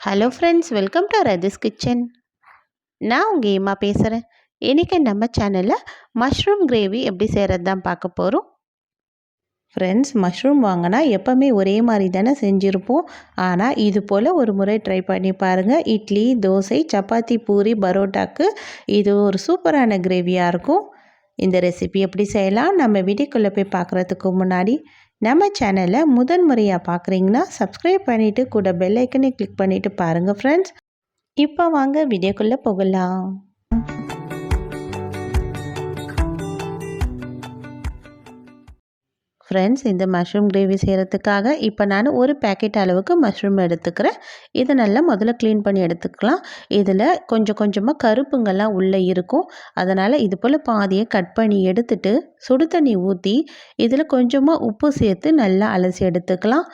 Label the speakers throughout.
Speaker 1: Hello friends welcome to Rathi's kitchen நான் உங்கள் ஏமா பேசுகிறேன் இன்றைக்கி நம்ம சேனலில் மஷ்ரூம் கிரேவி எப்படி செய்கிறது தான் பார்க்க போகிறோம் ஃப்ரெண்ட்ஸ் மஷ்ரூம் வாங்கினா எப்போவுமே ஒரே மாதிரி தானே செஞ்சுருப்போம். ஆனால் இது போல் ஒரு முறை ட்ரை பண்ணி பாருங்கள் இட்லி தோசை சப்பாத்தி பூரி பரோட்டாக்கு இது ஒரு சூப்பரான கிரேவியாக இருக்கும். இந்த ரெசிபி எப்படி செய்யலாம்? நம்ம வீடியோக்குள்ளே போய் பார்க்குறதுக்கு முன்னாடி நம்ம சேனலை முதன் முறையாக பார்க்குறீங்கன்னா சப்ஸ்கிரைப் பண்ணிவிட்டு கூட பெல் ஐக்கனை கிளிக் பண்ணிவிட்டு பாருங்கள் ஃப்ரெண்ட்ஸ் இப்போ வாங்க வீடியோக்குள்ளே போகலாம். ஃப்ரெண்ட்ஸ் இந்த மஷ்ரூம் கிரேவி செய்கிறதுக்காக இப்போ நான் ஒரு பேக்கெட் அளவுக்கு மஷ்ரூம் எடுத்துக்கிறேன். இதை நல்லா முதல்ல க்ளீன் பண்ணி எடுத்துக்கலாம். இதில் கொஞ்சம் கொஞ்சமாக கருப்புங்கள்லாம் உள்ளே இருக்கும். அதனால் இது போல் பாதியை கட் பண்ணி எடுத்துட்டு சுடு தண்ணி ஊற்றி இதில் கொஞ்சமாக உப்பு சேர்த்து நல்லா அலசி எடுத்துக்கலாம்.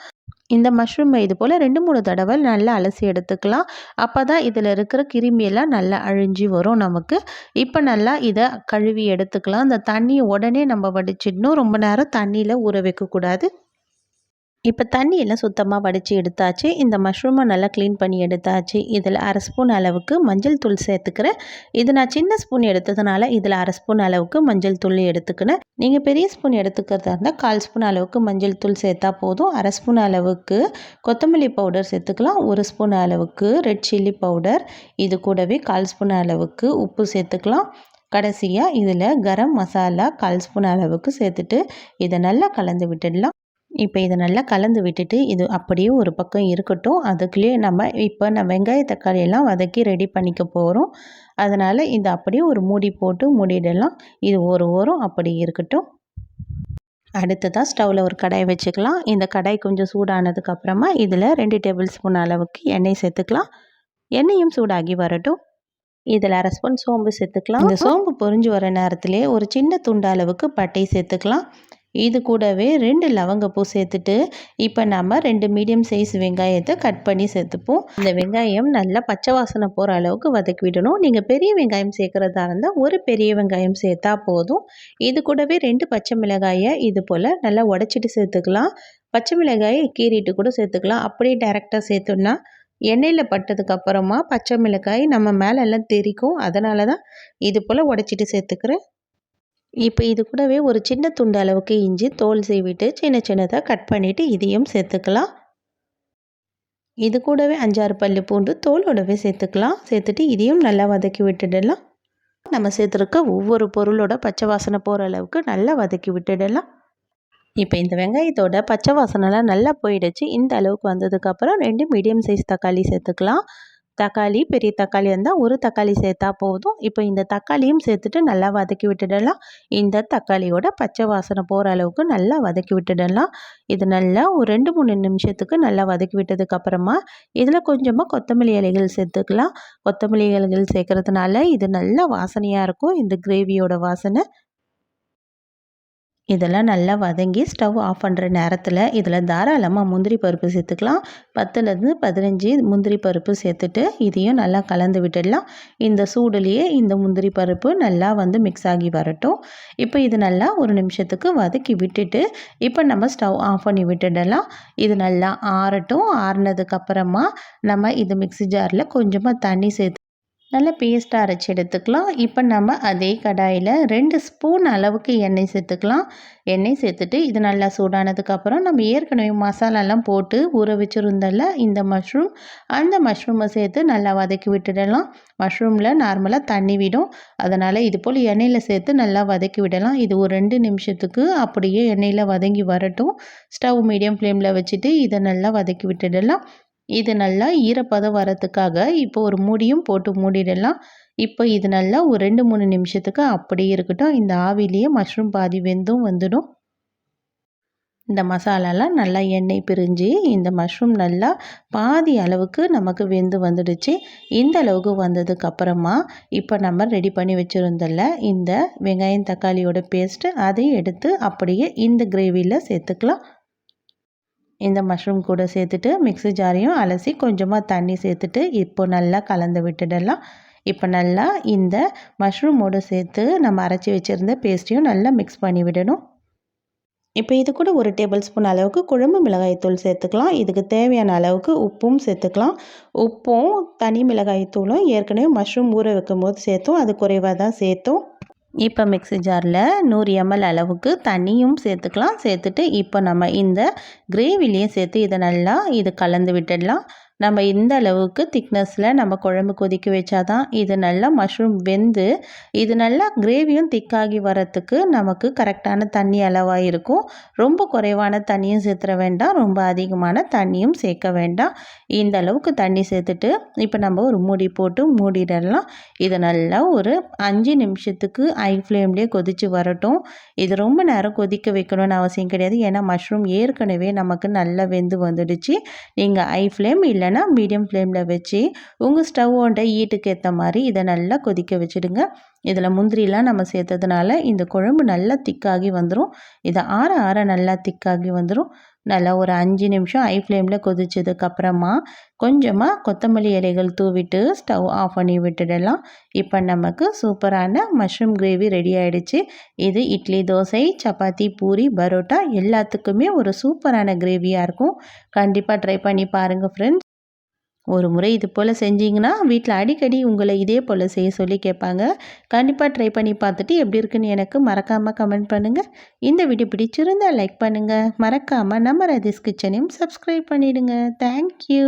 Speaker 1: இந்த மஷ்ரூமை இது போல் ரெண்டு மூணு தடவை நல்லா அலசி எடுத்துக்கலாம். அப்போ தான் இதில் இருக்கிற கிருமியெல்லாம் நல்லா அழிஞ்சி வரும் நமக்கு. இப்போ நல்லா இதை கழுவி எடுத்துக்கலாம். அந்த தண்ணியை உடனே நம்ம வடிச்சிடணும். ரொம்ப நேரம் தண்ணியில் ஊற வைக்கக்கூடாது. இப்போ தண்ணியெல்லாம் சுத்தமாக வடித்து எடுத்தாச்சு. இந்த மஷ்ரூமை நல்லா க்ளீன் பண்ணி எடுத்தாச்சு. இதில் அரை ஸ்பூன் அளவுக்கு மஞ்சள் தூள் சேர்த்துக்கிறேன். இது நான் சின்ன ஸ்பூன் எடுத்ததுனால இதில் அரை ஸ்பூன் அளவுக்கு மஞ்சள் தூள் எடுத்துக்கினேன். நீங்கள் பெரிய ஸ்பூன் எடுத்துக்கிறதா இருந்தால் கால் ஸ்பூன் அளவுக்கு மஞ்சள் தூள் சேர்த்தா போதும். அரை ஸ்பூன் அளவுக்கு கொத்தமல்லி பவுடர் சேர்த்துக்கலாம். ஒரு ஸ்பூன் அளவுக்கு ரெட் சில்லி பவுடர். இது கூடவே கால் ஸ்பூன் அளவுக்கு உப்பு சேர்த்துக்கலாம். கடைசியாக இதில் கரம் மசாலா கால் ஸ்பூன் அளவுக்கு சேர்த்துட்டு இதை நல்லா கலந்து விட்டுடலாம். இப்போ இதை நல்லா கலந்து விட்டுட்டு இது அப்படியே ஒரு பக்கம் இருக்கட்டும். அதுக்குள்ளேயே நம்ம இப்போ நான் வெங்காய தக்காளி எல்லாம் வதக்கி ரெடி பண்ணிக்க போகிறோம் அதனால் இது அப்படியே ஒரு மூடி போட்டு மூடிடலாம். இது ஒரு ஓரம் அப்படி இருக்கட்டும். அடுத்ததாக ஸ்டவ்வில் ஒரு கடாய் வச்சுக்கலாம். இந்த கடாய் கொஞ்சம் சூடானதுக்கப்புறமா இதில் ரெண்டு டேபிள் ஸ்பூன் அளவுக்கு எண்ணெய் சேர்த்துக்கலாம். எண்ணெயும் சூடாகி வரட்டும். இதில் அரை ஸ்பூன் சோம்பு சேர்த்துக்கலாம். இந்த சோம்பு பொறிஞ்சு வர நேரத்திலே ஒரு சின்ன துண்டு அளவுக்கு பட்டை சேர்த்துக்கலாம். இது கூடவே ரெண்டு லவங்கப்பூ சேர்த்துட்டு இப்போ நம்ம ரெண்டு மீடியம் சைஸ் வெங்காயத்தை கட் பண்ணி சேர்த்துப்போம். இந்த வெங்காயம் நல்லா பச்சை வாசனை போகிற அளவுக்கு வதக்கி விடணும். நீங்கள் பெரிய வெங்காயம் சேர்க்குறதா இருந்தால் ஒரு பெரிய வெங்காயம் சேர்த்தா போதும். இது கூடவே ரெண்டு பச்சை மிளகாயை இது போல் நல்லா உடச்சிட்டு சேர்த்துக்கலாம். பச்சை மிளகாயை கீறிட்டு கூட சேர்த்துக்கலாம். அப்படியே டேரெக்டாக சேர்த்தோன்னா எண்ணெயில் பட்டதுக்கப்புறமா பச்சை மிளகாய் நம்ம மேலே எல்லாம் தெரிக்கும். அதனால தான் இது போல் உடச்சிட்டு சேர்த்துக்கிறேன். இப்போ இது கூடவே ஒரு சின்ன துண்டு அளவுக்கு இஞ்சி தோல் சீவிட்டு சின்ன சின்னதாக கட் பண்ணிவிட்டு இதையும் சேர்த்துக்கலாம். இது கூடவே அஞ்சாறு பல்லு பூண்டு தோலோடவே சேர்த்துக்கலாம். சேர்த்துட்டு இதையும் நல்லா வதக்கி விட்டுடலாம். நம்ம சேர்த்துருக்க ஒவ்வொரு பொருளோட பச்சை வாசனை போகிற அளவுக்கு நல்லா வதக்கி விட்டுடலாம். இப்போ இந்த வெங்காயத்தோட பச்சை வாசனைலாம் நல்லா போயிடுச்சு. இந்த அளவுக்கு வந்ததுக்கப்புறம் ரெண்டு மீடியம் சைஸ் தக்காளி சேர்த்துக்கலாம். தக்காளி பெரிய தக்காளி இருந்தால் ஒரு தக்காளி சேர்த்தா போதும். இப்போ இந்த தக்காளியும் சேர்த்துட்டு நல்லா வதக்கி விட்டுடலாம். இந்த தக்காளியோட பச்சை வாசனை போகிற அளவுக்கு நல்லா வதக்கி விட்டுடலாம். இது நல்லா ஒரு ரெண்டு மூணு நிமிஷத்துக்கு நல்லா வதக்கி விட்டதுக்கப்புறமா இதில் கொஞ்சமாக கொத்தமல்லி இலைகள் சேர்த்துக்கலாம். கொத்தமல்லி இலைகள் சேர்க்குறதுனால இது நல்லா வாசனையாக இருக்கும். இந்த கிரேவியோட வாசனை இதெல்லாம் நல்லா வதங்கி ஸ்டவ் ஆஃப் பண்ணுற நேரத்தில் இதில் தாராளமாக முந்திரி பருப்பு சேர்த்துக்கலாம். பத்துலேருந்து பதினஞ்சு முந்திரி பருப்பு சேர்த்துட்டு இதையும் நல்லா கலந்து விட்டுடலாம். இந்த சூடுலேயே இந்த முந்திரி பருப்பு நல்லா வந்து மிக்ஸ் ஆகி வரட்டும். இப்போ இது நல்லா ஒரு நிமிஷத்துக்கு வதக்கி விட்டுட்டு இப்போ நம்ம ஸ்டவ் ஆஃப் பண்ணி விட்டுடலாம். இது நல்லா ஆறட்டும். ஆறுனதுக்கப்புறமா நம்ம இது மிக்ஸி ஜாரில் கொஞ்சமாக தண்ணி சேர்த்து நல்லா பேஸ்ட்டாக அரைச்சி எடுத்துக்கலாம். இப்போ நம்ம அதே கடாயில் ரெண்டு ஸ்பூன் அளவுக்கு எண்ணெய் சேர்த்துக்கலாம். எண்ணெய் சேர்த்துட்டு இது நல்லா சூடானதுக்கப்புறம் நம்ம ஏற்கனவே மசாலாலாம் போட்டு ஊற வச்சுருந்தல இந்த மஷ்ரூம் அந்த மஷ்ரூமை சேர்த்து நல்லா வதக்கி விட்டுடலாம். மஷ்ரூமில் நார்மலாக தண்ணி விடும். அதனால் இது போல் எண்ணெயில் சேர்த்து நல்லா வதக்கி விடலாம். இது ஒரு ரெண்டு நிமிஷத்துக்கு அப்படியே எண்ணெயில் வதங்கி வரட்டும். ஸ்டவ் மீடியம் ஃப்ளேமில் வச்சுட்டு இதை நல்லா வதக்கி விட்டுடலாம். இது நல்லா ஈரப்பதம் வரத்துக்காக இப்போ ஒரு மூடியும் போட்டு மூடிடலாம். இப்போ இது நல்லா ஒரு ரெண்டு மூணு நிமிஷத்துக்கு அப்படியே இருக்கட்டும். இந்த ஆவிலேயே மஷ்ரூம் பாதி வெந்தும் வந்துடும். இந்த மசாலாலாம் நல்லா எண்ணெய் பிரிஞ்சு இந்த மஷ்ரூம் நல்லா பாதி அளவுக்கு நமக்கு வெந்து வந்துடுச்சு. இந்த அளவுக்கு வந்ததுக்கப்புறமா இப்போ நம்ம ரெடி பண்ணி வச்சுருந்தல இந்த வெங்காயம் தக்காளியோட பேஸ்ட்டு அதை எடுத்து அப்படியே இந்த கிரேவியில் சேர்த்துக்கலாம். இந்த மஷ்ரூம் கூட சேர்த்துட்டு மிக்ஸி ஜாரையும் அலசி கொஞ்சமாக தண்ணி சேர்த்துட்டு இப்போ நல்லா கலந்து விட்டுடலாம். இப்போ நல்லா இந்த மஷ்ரூமோடு சேர்த்து நம்ம அரைச்சி வச்சுருந்த பேஸ்ட்டையும் நல்லா மிக்ஸ் பண்ணி விடணும். இப்போ இது கூட ஒரு டேபிள் ஸ்பூன் அளவுக்கு குழம்பு மிளகாய்த்தூள் சேர்த்துக்கலாம். இதுக்கு தேவையான அளவுக்கு உப்பும் சேர்த்துக்கலாம். உப்பும் தனி மிளகாய்த்தூளும் ஏற்கனவே மஷ்ரூம் ஊற வைக்கும் போது சேர்த்தோம். அது குறைவாக தான் சேர்த்தோம். இப்போ மிக்ஸி ஜாரில் நூறு எம்எல் அளவுக்கு தண்ணியும் சேர்த்துக்கலாம். சேர்த்துட்டு இப்போ நம்ம இந்த கிரேவிலையும் சேர்த்து இதை நல்லா இது கலந்து விட்டுடலாம். நம்ம இந்த அளவுக்கு திக்னஸில் நம்ம குழம்பு கொதிக்க வச்சாதான் இது நல்லா மஷ்ரூம் வெந்து இது நல்லா கிரேவியும் திக்காகி வரத்துக்கு நமக்கு கரெக்டான தண்ணி அளவாக இருக்கும் ரொம்ப குறைவான தண்ணியும் சேர்த்துற வேண்டாம். ரொம்ப அதிகமான தண்ணியும் சேர்க்க வேண்டாம். இந்த அளவுக்கு தண்ணி சேர்த்துட்டு இப்போ நம்ம ஒரு மூடி போட்டு மூடிடலாம். இது நல்லா ஒரு அஞ்சு நிமிஷத்துக்கு ஐ ஃப்ளேம்லேயே கொதித்து வரட்டும். இது ரொம்ப நேரம் கொதிக்க வைக்கணும்னு அவசியம் கிடையாது. ஏன்னா மஷ்ரூம் ஏற்கனவே நமக்கு நல்லா வெந்து வந்துடுச்சு. நீங்கள் ஐ ஃப்ளேம் இல்லை இல்லைன்னா மீடியம் ஃப்ளேமில் வச்சு உங்கள் ஸ்டவ்வோட ஈட்டுக்கு ஏற்ற மாதிரி இதை நல்லா கொதிக்க வச்சுடுங்க. இதில் முந்திரிலாம் நம்ம சேர்த்ததுனால இந்த குழம்பு நல்லா திக்காகி வந்துடும் இதை ஆற ஆற நல்லா திக்காகி வந்துடும் நல்லா ஒரு அஞ்சு நிமிஷம் ஐ ஃப்ளேமில் கொதிச்சதுக்கப்புறமா கொஞ்சமாக கொத்தமல்லி இலைகள் தூவிட்டு ஸ்டவ் ஆஃப் பண்ணி விட்டுடலாம். இப்போ நமக்கு சூப்பரான மஷ்ரூம் கிரேவி ரெடி ஆகிடுச்சு இது இட்லி தோசை சப்பாத்தி பூரி பரோட்டா எல்லாத்துக்குமே ஒரு சூப்பரான கிரேவியாக இருக்கும். கண்டிப்பாக ட்ரை பண்ணி பாருங்கள் ஃப்ரெண்ட்ஸ் ஒரு முறை இது போல் செஞ்சிங்கன்னா வீட்டில் அடிக்கடி உங்களை இதே போல் செய்ய சொல்லி கேட்பாங்க. கண்டிப்பாக ட்ரை பண்ணி பார்த்துட்டு எப்படி இருக்குன்னு எனக்கு மறக்காமல் கமெண்ட் பண்ணுங்கள் இந்த வீடியோ பிடிச்சிருந்தால் லைக் பண்ணுங்கள் மறக்காமல் நம்ம ரதீஸ் கிச்சனையும் சப்ஸ்கிரைப் பண்ணிவிடுங்க தேங்க்யூ